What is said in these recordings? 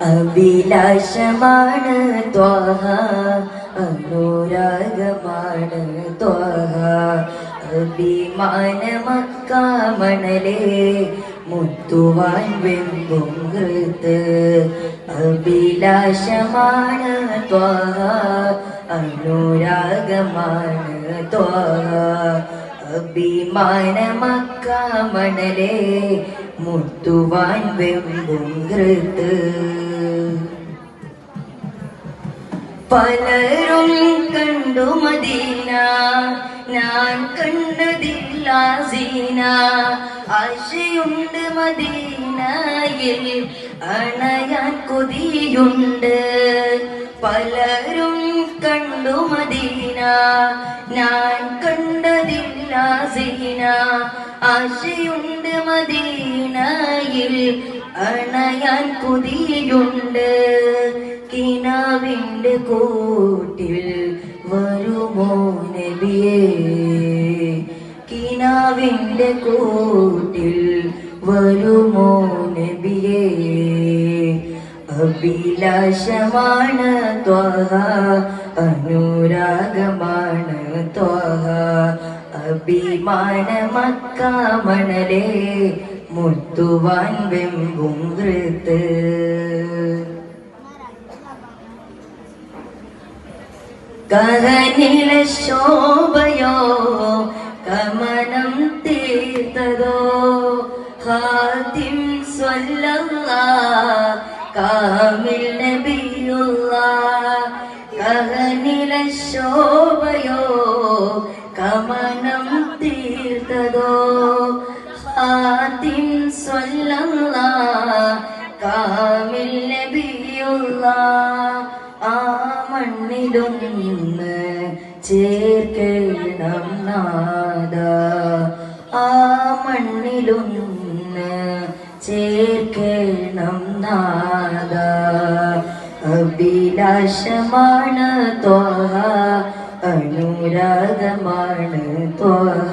അഭിലാഷമാണ് ത്വഹ അനുരാഗമാണ് ത്വഹ. അഭിമാനമക്കാമണലേ മുത്തുവാൻ വെമ്പും ഹൃത്ത് അഭിലാഷമാണ് ത്വഹ അനുരാഗമാണ് ത്വഹ. അഭിമാനമക്കാമണലേ മുത്തുവാൻ വെമ്പും ഹൃത്ത് പലരും കണ്ടു മദീന. ഞാൻ കണ്ടതില്ല സീന ആശയുണ്ട് മദീനയിൽ അണയാൻ കൊതിയുണ്ട്. പലരും കണ്ടു മദീന. ഞാൻ കണ്ടതില്ല സീന ആശയുണ്ട് മദീനയിൽ അണയാൻ കുതിയുണ്ട് കിനാവിന്റെ കൂട്ടിൽ വരുമോ നബിയേ? കിനാവിന്റെ കൂട്ടിൽ വരുമോ നബിയേ? അഭിലാഷമാണ് ത്വഹ അനുരാഗമാണ് ത്വഹ. അഭിമാനമക്കാമണലേ മുത്തുവാൻ വെമ്പും ഹൃത്ത് കഹനില ശോഭയോ കമനം തീർത്തതോ? ഹാതിം സ്വല്ലല്ല കാമിൽ നബിയുള്ള. കഹനില ശോഭയോ കമനം തീർത്തതോ? കാമിൽ നബിയുള്ള ആ മണ്ണിലൊന്ന് ചേർക്കണം നാദ ആ മണ്ണിലൊന്ന് ചേർക്കണം നാദ അഭിലാഷമാണ് ത്വഹ അനുരാഗമാണ് ത്വഹ.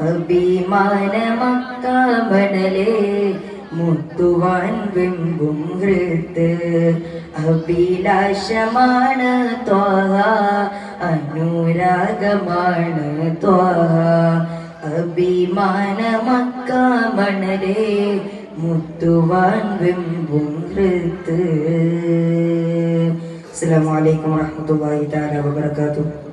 അഭിമാനമക്കാമണലേ മുത്തുവാൻ വെമ്പും ഹൃത്ത്. അഭിലാഷമാണ് ത്വഹ അനുരാഗമാണ് ത്വഹ. അഭിമാനമക്കാമണലേ മുത്തുവാൻ വെമ്പും ഹൃത്ത്. അസ്സലാമു അലൈക്കും വറഹ്മത്തുള്ളാഹി തആല വബറകാതുഹു.